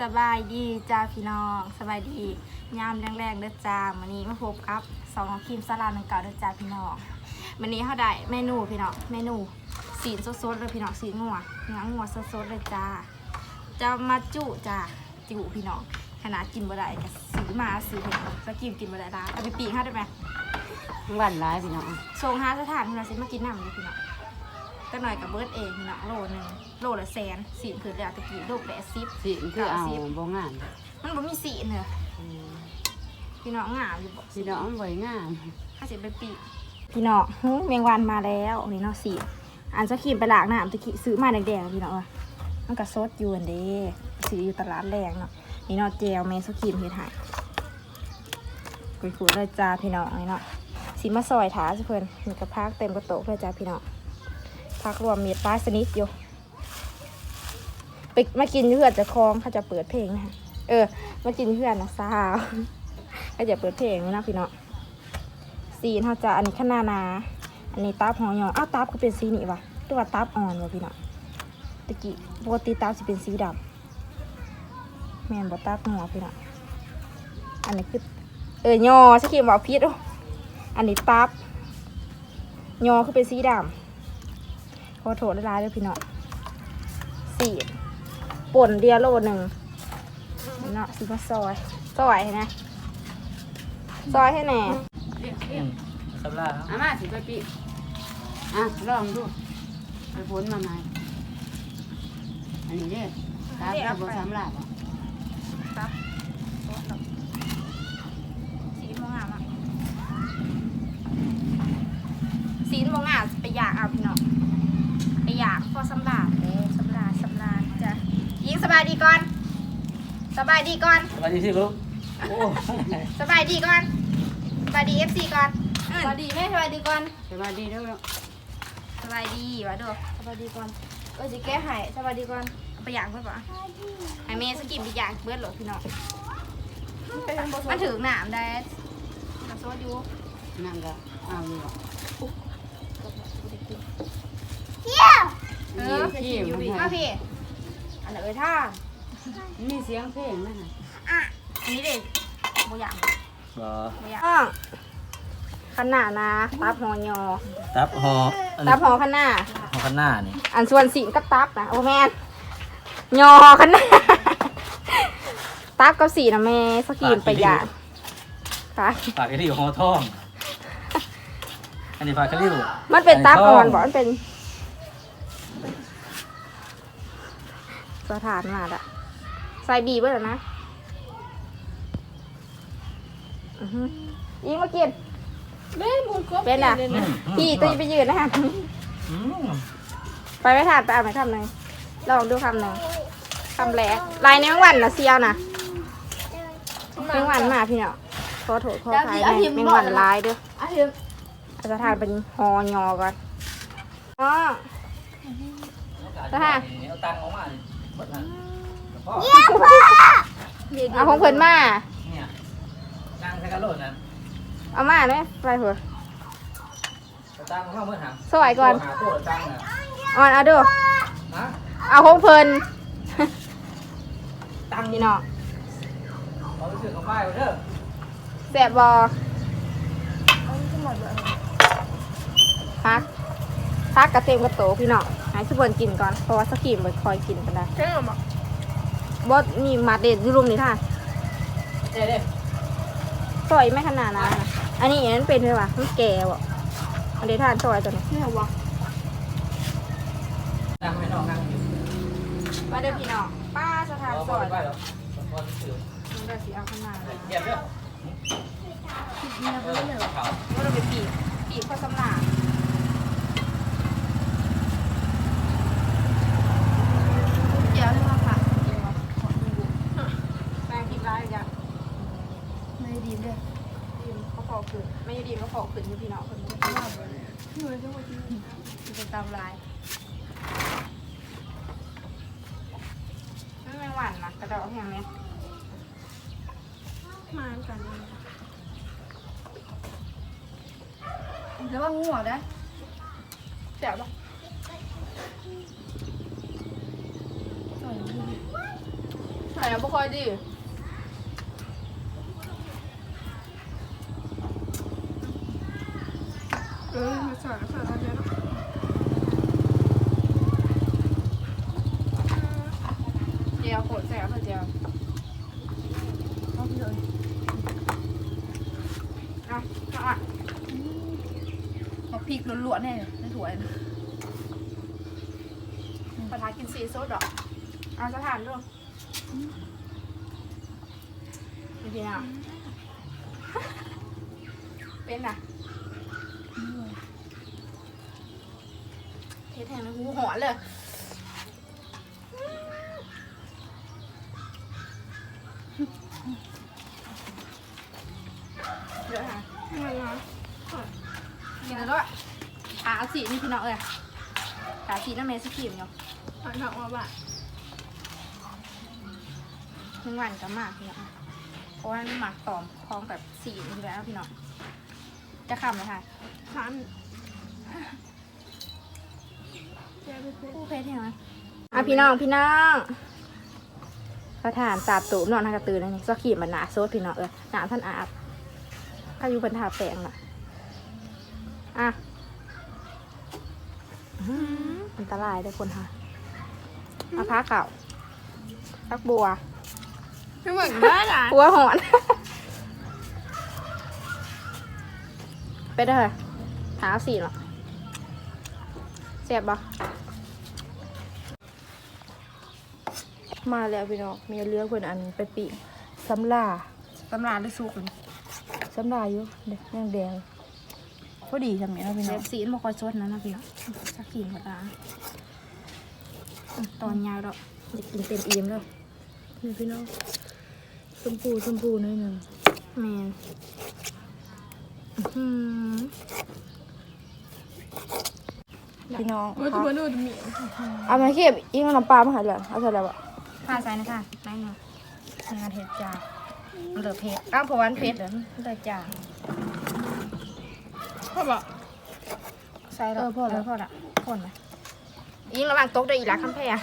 สบายดีจ้าพี่น้องสบายดียามแรงๆเด้อจ้าวันนี้มาพบกับสองครีมสลาหนึ่งเก่าเด้อจ้าพี่น้องวันนี้เขาได้เมนูพี่น้องเมนูสีนสดๆเลยพี่น้องสีงัวเนื้องัวสดๆเลยจ้าจะมาจุจ้าจุพี่น้องขนาดกินบ่ได้ก็สีมาสีพี่น้องสกิมกินบ่ได้ละเอาไปปีกให้ได้ไหมหวานร้ายพี่น้องส่งหาสถานที่เราสิมากินน้ำเลยพี่น้อง ก็หน่อยกับเบิร์ดเองพี่น้องโลหนึงโลละแสนสีผืนแล้วตะกี้โลแปดสิบสิคือเอาบ่งามมันบ่มีสีเนอะพี่น้องงามอยู่บ่พี่น้องบ่งามถ้าสิไปปีพี่น้องหูแมงวันมาแล้วนี่เนาะสีอันสกีมไปล้างน้ำตะกี้ซื้อมาแดงๆพี่น้องว่ะมันก็สดอยู่อันเด้สีอยู่ตลาดแรงเนาะนี่เนาะเจลเมสกีมเฮ็ดให้กุยขูดเลยจ้าพี่น้องนี่เนาะสีมาซอยถาสิเพิ่นมีกระพักเต็มกระโตกเลยจ้าพี่น้อง พักรวมเมีปลาสนิทอยู่ไปมากินเพื่อนจะคลองเขาจะเปิดเพลงนะคะเออ มากินเพื่อนนะสาวก็จะเปิดเพลงนะพี่เน้องสีเขาจะอันนี้ขนาดนา อันนี้ตับหอยออ้าวตับก็เป็นสีนี่วะตัวาตับอ่อนวะพี่เน้องตะกี้ปกติตับจะเป็นสีดำแมนบอตับหัวพี่เน้องอันนี้คือเออยอสกิมบอกพิษโอ้อันนี้ตับยอคือเป็นสีดำ ขอโทษหลายๆเลยพี่น้องสีป่นเดียวโลหนึ่งนี่เนาะสีมาซอย ซอยให้นะซอยให้แหน่สำลักอามาสิไปปีอะลองดูไปผลมาใหม่อันนี้เด้อตาบ่สำลักครับสีมงงามอะ สีมงงามไปอยากเอาพี่น้องไปอยากพอสำลาดเด้สำลาดสำลาดจ้ะยิงสบายดีก่อน สบายดีก่อน สวัสดีที่ลูกโอ้สบายดีก่อน สบายดีเอฟซีก่อนสวัสดีแม่สวัสดีก่อนสวัสดีเด้อสบายดีวะเด้อสวัสดีก่อน เออสิแก้ไขสวัสดีก่อนเอาไปอยากเพื่อนปะไอเมย์สกิมไปอยากเบิร์ดโหลดพี่น้องเป็นบทมันถึงหนามได้มาโซดอยู่นั่นก็เอาอยู่เออขี้มันมาพี่ อันไหนเอ่ยท่ามีเสียงเพลงนั่นน่ะอันนี้เด็กโบอยากบ่โบอยากขนาดนะตับหอยอตับหออันตันี้บหอขนาดหอกันหน้านี่อันส่วนสิงกับตับนะโอ้แมนยอขนาดตับกับสีนะแม่สกิมไปอยากค่ะปากกะดิ่หอทอง อันนี้ปากกะดิ่มันเป็นตับอ่อนบอกมันเป็น สถานมาละใส่บีบไว้แล้วนะอือหือยิงมากินแม่บุญครบเป็นอะอืมพี่ตัวไปยืนนะคะอืมไปไม่ทานไปเอาไหมคำหนึ่งลองดูคำหนึ่งคำแรกลายในแมงวันนะเซียวนะแมงวันมาพี่เนาะขอโทษขออภัยแม่แมงวันลายเด้วยอาทิตย์อาจจะทานเป็นหอยอก่อนอ๋อ เอาตังค์ออกมานี่หมดนะพ่อ เอาของเพิ่นมา เนี่ยนั่งใส่กระโหลกนั่นเอามาไหมไปเถอะเอาตังค์เข้าเมื่อหาสวยก่อนหาตัวตังค์น่ะอ่อนเอาดูนะเอาของเพิ่นตังค์พี่น้องเอาไปซื้อของป้ายไปเถอะแสบบอพักพักกระเทียมกระโตพี่น้อง ให้ทุกคนกินก่อน เพราะว่าสกีมบ่คอยกินกันได้เท่งหรอมั้งบอสนี่มาเด็ดอยูรุมนี่ท่าเด้เด้ซอยไม่ขนาดนั้นนะอันนี้อันนั้นเป็นเลยว่ะมันแก่ว่ะอันเดยวทานซอยตัวนี้เนี่ยวะนั่งให้น้องนั่งอยู่มาเด้อพี่น้องป้าสถานเอาซพ่ออยไปหรอกพ่อซื้อมันเดี๋ยวสิเอาขนาดนะเยี่ยมเด้อเออเขาว่าเราไปปีกปีกข้อสำนาญเดี๋ยวเลยค่ะกินวะขอดูแป้งกินร้ายอย่าง ไม่ดีเลยดีมเขาขอขืนไม่ดีมเขาขอขืนอยู่พี่น้องคนนี้หนูจะมากินมันเป็นตามลายไม่แมงวันนะกระดอกแห้งไหมมากันแล้วว่าง่วงได้แจ๋วปะใส่ไหนบ่ค่อยดีเออมาสอนแล้วสอนแล้วเดี๋ยวนะเจียวโคตรแซ่บเลยเจียวเอาไปเลยเอาเอาอะเอาพริกล้วนๆแน่ในถ้วยนะประทานกินซีซดหรอเอาสถานด้วยนี่พี่น้องเป็นอะ เทแทงในหูหอนเลยเดี๋ยวหามันนะกินแล้วด้วยขาสีนี่พี่น้องเอ้ยขาสีน้ำเมสครีมอยู่หันหนักมาบ้านมึงหวานกับมากพี่น้องเพราะว่ามันหมักตอมคล้องแบบสีนี่แล้วพี่น้องจะคำเลยค่ะขันเจียวไปเป็น ผู้เพชรเห็นไหมอะพี่น้องพี่น้องประธานตาบตูนอนทางกระตือนั่นนี่ซอกขีมมันหนาโซดพี่น้องเออหนาท่านอาบข้าอยู่บรรทาแปลงน่ะอะอื้อหืออันตรายได้อคนค่ะเอาพักเก่าพักบัวไม่เหมือนได้หรอหัวหอนไปเด้อหาสีหรอเสียบบ่ มาแล้วพี่น้องมีเลือกเพื่อนอันไปปีกสำลาตำราได้สุกเลยสำลาอยู่เด็กแดงแดงพอดีทำไมเนาะพี่เสีน้ยองบสีมันบ่ค่อยสดนะนะพี่น้องสักขีดก็ตาตอนยาวดอกจะกินเต็มอิ่มเลยนี่พี่น้องชมพูชมพูหน่อยหนึ่งแมนอื้อหือพี่น้องว่าจะมาดูมีเอามาเก็บอีกน้ำปลามาใหาเลยเอาใส่แล้วอะ ผ้าใส่นะคะได้เนาะในงานเห็ดจางมันเหลือเพชรอ้าวเพราะวามันเพชรเหรอมันเลยจางพ่อบอกใส่แล้วพอแล้วพอละพ่นนะยิงระหว่างโต๊ะได้อีกหลักคำแพง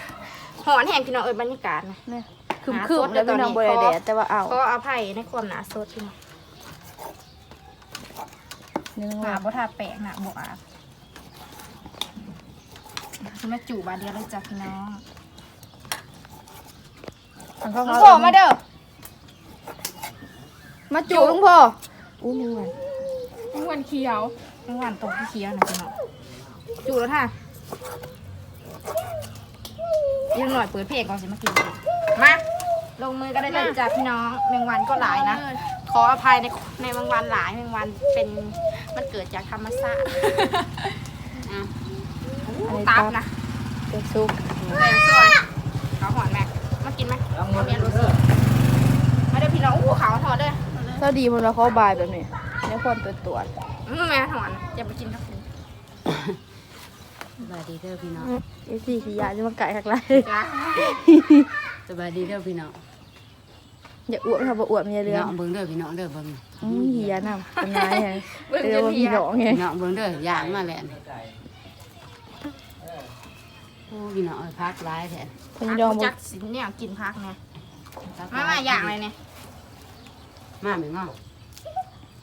หอนแห่งพี่น้องเอ้ยบรรยากาศนะเนี่ยคืมคืมแล้วพี่น้องบริแดดแต่ว่าเอาก็อภัยในความหนาสดพี่น้องเนื้อหว่านาบ่ทาแปะหนาบ่อาบคุณแม่จู่บาดเดียวเลยจ้ะพี่น้อง อันเขาลุงพ่อมาเด้อ มาจูลุงพ่ออู้มือมันทุกวันเขียวเมื่อวานตกที่เคี้ยวนะพี่น้องจู่แล้วค่ะยังหน่อยเปิดเพลงก่อนสิมากินมาลงมือก็ได้เลยจ้ะพี่น้องแมงวันก็หลายนะ ขออภัยในในแมงวันหลายแมงวันเป็นมันเกิดจากธรรมชาติอะตับนะเป็นซุปแรงสวยเขาหอนแม่มา กินไหมมาเรียนรู้สิมาเด้อพี่น้องอู้เขาถอดเด้อถ้าดีมันแล้วเขาบายแบบนี้ในความตัวตัวอือแม่ถอนอย่าไปกินกับคุณสบายดีเด้อพี่น้องเอฟซีขี้ยาจะมาไก่หักไรจ้าสบายดีเด้อพี่น้องอย่าอ้วนค่ะบ่อ้วนมีเรื่พี่อน้งองเบิ่งเด้อพี่น้องเด้อเบิ่งอืมขี้ยานำเป็นไงไงเดี๋ยวพี่น้องไงพี่น้องเบิ่งเด้อย่างมาแล้ว นี่โอ้พี่น้องเอาพักหลายแท้พี่น้องบ่จักสิเนี่ยกินพักไงมามาอย่างไรเนี่ยมาแม่งอ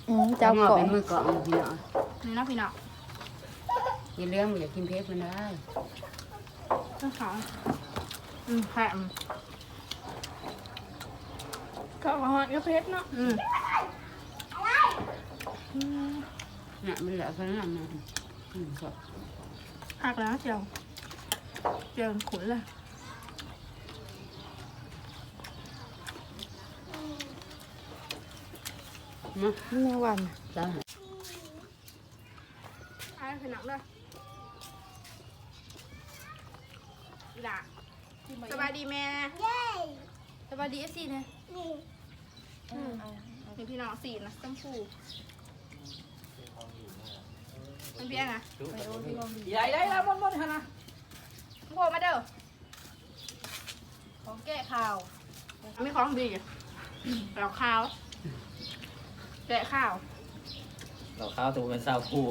อืมเจ้าเจ้าของเป็นมือกล่องพี่น้องนี่เนาะพี่น้องอย่าเลี้ยงบ่อยากกินเพชรมันได้ต้องเขาอืมแพะก็หอนกับเพชรเนาะอืมน่ะมันเหลือแค่นั้นนะอืมก็พักแล้วเจียว เจียวขุนเลยมานี่แมงวันเจ้าไอ้พี่น้องเลยด่าสบายดีแม่สบายดีเอฟซีเนี่ยนี่พี่น้องสีนะต้มฟูมันเพี้ยงอะใหญ่ได้แล้วมันมันนะ โผล่มาเด้อ ของแก้ข่าวไม่ของดีเราข้าว แกะข้าว เราข้าวถูกเป็นสาวคู่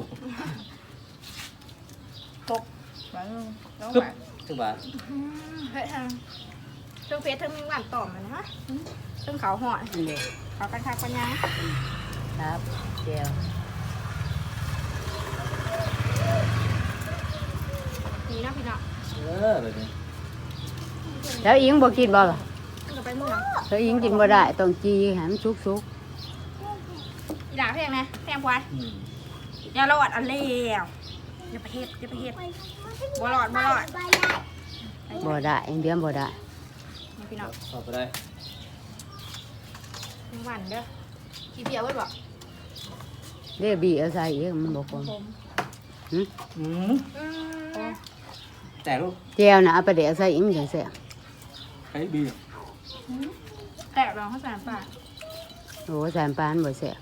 ตกแบบนึงแล้วปึ๊บแบบถึงบาทเฮ้ยทางไปทั้งเฟซทั้งแมงวันต่อมมันนะฮะทั้งเขาหอดนี่เลยเขากันคักกันยังครับเจียวนี่เนาะพี่เนาะ เออแบบนี้แล้วอิงบ่กินบ่ล่ะมันก็ไปเมืองแล้วอิงกินบ่ได้ต้องจีให้มันสุกอีหลาแพงนะแพงกว่าอืมอย่าหลอดอันเลวอย่าไปเฮ็ดอย่าไปเฮ็ด บ่หลอดบ่หลอด ๆบ่ได้อิงเดียมบ่ได้นี่พี่น้องเข้าไปได้แมงวันเด้อกี่เปียกไว้บ่เด้บีเอาใส่อีกมันบ่คมอืมอืม แต่ลูกเจียวน่ะเอาไปเดี๋ยวใส่อิงจังซี่ไอ้บีแตกลองข้าวสารป่าโอ้ใส่น้ำปานบ่แซ่บ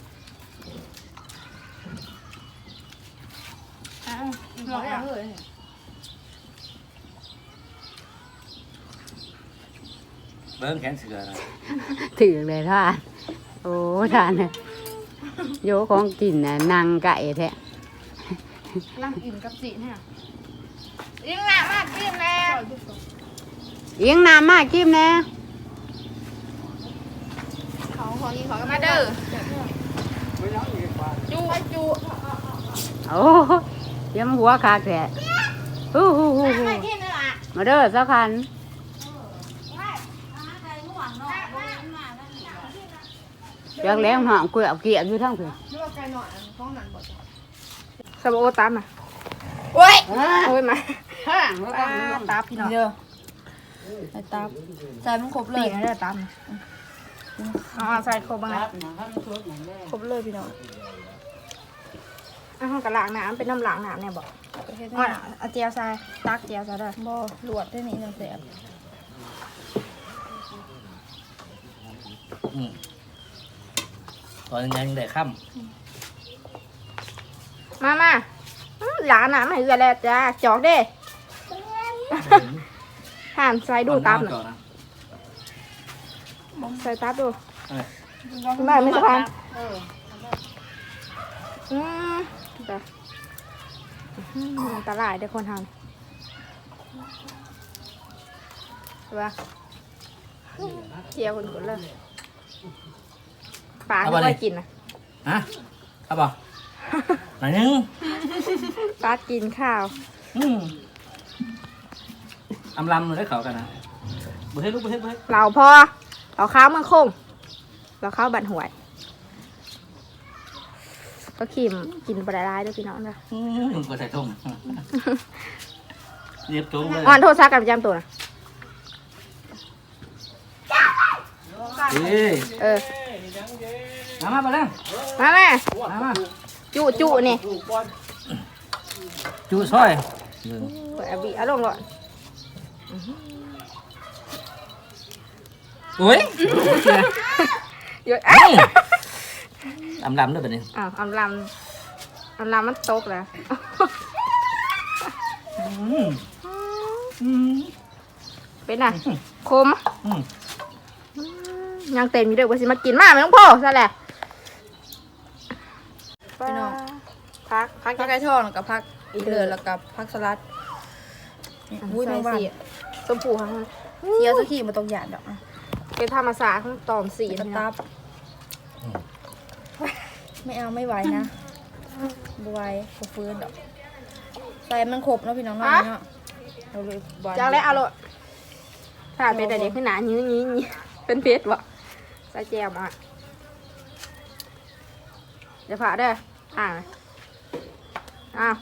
อ้าวหมดแล้วเลยเบิ้งแขนเสือนะถือเลยท่านโอ้ท่านน่ะโยของกินน่ะนางไก่แท้ร่างอิ่มกับสีเนี่ย ยิ่งหนักมากจิ้มแล้วอิงน้ำมากินแน่เขาของกินของกันมาเด้อจูจูโอ้เดี๋ยวมันหัวคากแท้ฮู้ฮู้ฮู้ฮู้ไม่กินเลยอะมาเด้อสักคันอยากแล้งห่างกุยเอาเกียบอยู่ทั้งเพิ่นนึกว่าไก่หน่อยอันฟ้องนั่นบ่จ้ะสบู่ตามอะโอ้ยโอ้ยมา ข้างแล้วก็ตาพี่น้องเด้อไอ้ตับใส่มันครบเลปียกนะเด้ตามอ๋อใส่ครบบ้างครบเลยพี่น้องอ้าวกระล้างน้ำเป็นน้ำหล้างน้ำเนี่ยบอกประเทศอ๋อนี้เอาเจียวใส่ตักเจียวใส่เด้บ่หลวดได้นี่จังแซ่บตอนยังได้ค่มามาอื้อล้างน้ำให้เอือแล้วจ้าจอกเด้ ห่านใส่ดูตามหน่ก่ออยนนะใส่ตามดูเอ้ยคุณบ้านไม่สะพานเอออืมจ้ะอื้อหือตลาดเด้อคนทำใช่ปะเจียวคนคนเลยปลาไม่ค่อยกินนะฮะเอาป่ะไหนนึงปลากินข้าว อืม อำลำเลยได้เขากันนะบุเทศลูกบุเทศบุเทศเราพอเราข้าวเมืองคง เราข้าวบันหวย ก็ขีมกินปลาร้ายด้วยพี่น้องจ้ะอืมมึงก็ใส่ทุ่งเรียบทุ่งเลยอ่อนโทษซักกันประจำตัวนะเอ้ยเออ มามาไปแล้วมาแม่มามาจุจุนี่ จูซอย เปิดอาบีเอาลงก่อนโอ้ยเดี๋ยวเอ้ยอำลำด้วยแบบนี้อ้าวอำลำอำลำมันตกแล้วอืมอืมเป็นน่ะคมอืมยังเต็มอยู่เด้อว่าสิมากินมากไม่ต้องพ่อซะแหละพี่น้องพักพักผักไก่ทอดแล้วกับผักอีเดือแล้วกับผักสลัดอุ้ยแมงวันช มพูค่ะเคี้ยวสักทีมันต้องหยาดดอกอะเป็นธรรมศาสตร์ของตอมสีกระนะตับไม่เอาไม่ไหวนะบไหวบ่ฟื้นดอกใส่มันครบเนาะพี่น้องเนาะเนาะเอาเลยบานจากแล้วเอาโลดถ้าเป็นแต่เด็กขึ้นหนานี้นี้นี้เป็นเพชรวะใส่แจมอะอย่าผ่าเด้ออ่างอ้าว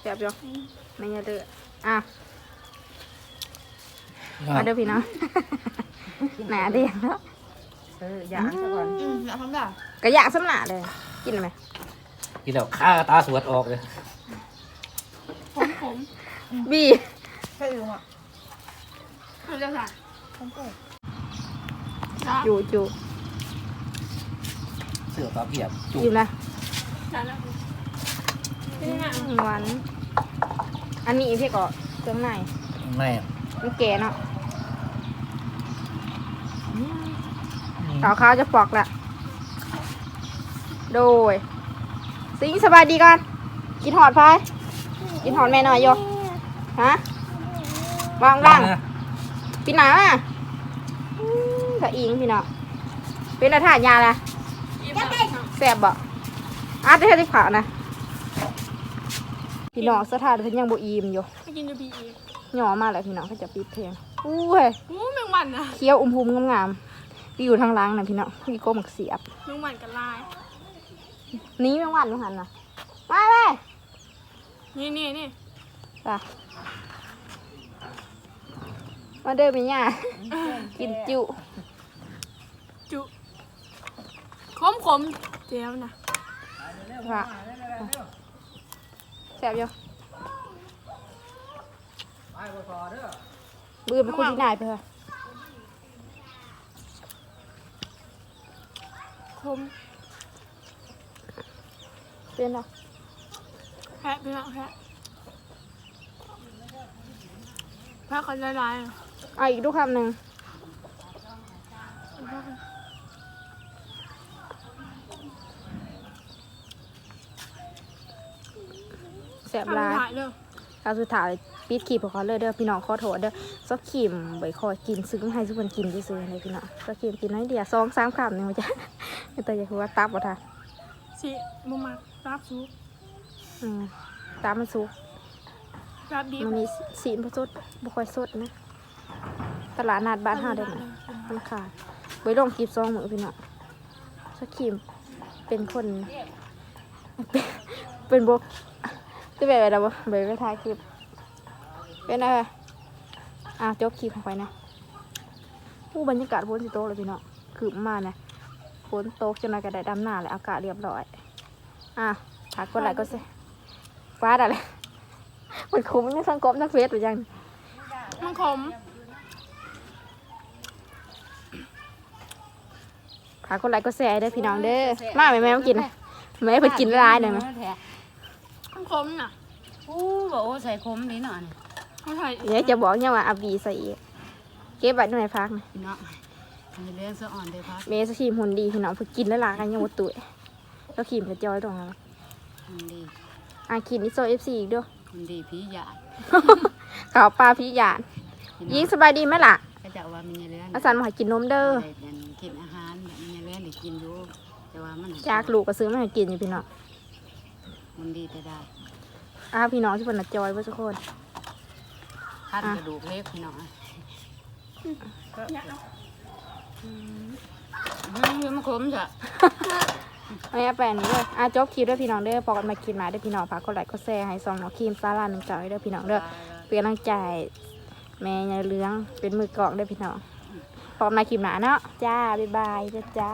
แซ่บจ้ะไม่ยาเด้อ อ้าวมาเด้อพี่น้องหนาเด้งแล้วเอออยากซะก่อนอืมอยากทำได้กระยะสำหนาเลย กินไหมกินแล้วข้าตาสวดออกเลยบีใช่หรือเปล่าเจ้าค่ะจูจูเสือตาเกียบจุอิ่มนะจานแล้วนี่นะหวาน อันนี้พี่ก็เครื่องในแม่มันแก่เนาะขาวขาวๆจะปอกละ โดย สิงสบายดีก่อนกินหอดพายกินหอดแม่หน่อยโยฮะวางดังพี่หนาอะอืมกะอิงพี่น้องเป็นอะไรถ่ายยาละอิ่มแล้วแสบบ่อาจจะให้ที่ผ่านะ พี่น้องสถานเพิ่นยังบ่อิ่มอยู่ไม่กินจะบีอีกหย่อมาแล้วพี่น้องเขาจะปิดเพลงอู้ยอู้แมงวันนะเคี้ยวอุ้มพุมงามๆอยู่ทางหล้างนะพี่น้องมีโก้หมักเสียบแมงวันกันลายหนี้แมงวันลูกหันนะมาเลยนี่นี่นี่จ้ะมาเดินไปย่ากินจุจุขมขมเจียวนะค่ะ แสบอยู่บืนไปคุยที่ไหนไปเถอะขมเป็นหรอแพะพี่น้องแพะแพะคนละลายๆอะเอาอีกดูคำหนึ่ง แสบทำหลายถ่ายเร็วคราวสุดท้ายปิดขีบของเขาเลยเด้อพี่น้องขอโทษเด้อซอกขีมใบคอยกินซื้อมาให้ทุกคนกินที่ซื้อเลยพี่น้องซอกขีมกินน้อยเดียวสองสามคำเนี่ยมันจะไม่ตัวอยากรู้ว่าตับบ่ท่าสิบุมารับซุปอืมตับมันสุกรับดิบมันมีสีมันสดบ่ค่อยสดนะตลาดนัดบ้านเฮาได้ไหมมันขาดไว้ลองกีบซองมือพี่น้องซอกขีมเป็นคน เป็นเป็นบก จะแบบอะไรบ่เบยไปถ่ายคลิปเป็นอะไรอะจบคลิปของไปนะผู้บรรยากาศฝนสิโตกเลยพี่น้องคือมาเนี่ยฝนตกจนเราก็ได้ดำหน้าแล้วอากาศเรียบร้อย อะถากกดไลค์ก็เซ่ฟ้าอะไรมันคุ้มมันยังสังกบนักเฟสหรือยังมันขมถากกดไลค์ก็แซ่ได้อพี่น้องเด้อมาไหมแม่มากินนะแม่ไปกินละลายได้ไหม มันขมน่ะอู้บอกว่าใส่คมนิดหน่อยเขาถ่ายเดี๋ยวจะบอกยังว่าอาบีใส่อีกเก็บไว้ตรงไหนพักนะพี่น้องมีเลี้ยงสะอ่อนเลยพักเมสครีมหุ่นดีพี่น้องเพื่อกินละลายกันยังหมดตุ้ยแล้วครีมจะจอยตรงนั้นมันดีอะครีมนิโซเอฟซีอีกด้วยมันดีผีหยาดข่าวปลาพี่หยานพี่น้อยิงสบายดีไหมล่ะก็จะว่ามันยังเลี้ยงอาจารย์มาให้กินนมเด้อได้กินอาหารแบบมันยังเลี้ยงได้กินอยู่แต่ว่ามันจากลูกก็ซื้อมาให้กินอยู่พี่น้อง มันดีแต่ได้อ้าวพี่น้องที่เป็นนัดจอยเพื่อทุกคนขั้นกระดูกเล็กพี่น้องเนี่ยเอามันมันคมจ้ะไม่เอาแปลนนี้เลยอะจบคลิปด้วยพี่น้องเด้อพอกันมาคลิปหมาเด้อพี่น้องฝากกดไลค์กดแชร์ให้ซองน้องครีมซาลาหนึ่งจอยเด้อพี่น้องเด้อเป็นกำลังใจให้แม่ยายเลื้องเป็นมือกลองเด้อพี่น้องพอกันมาคลิปหนาเนาะจ้าบ๊ายบายเด้อจ้า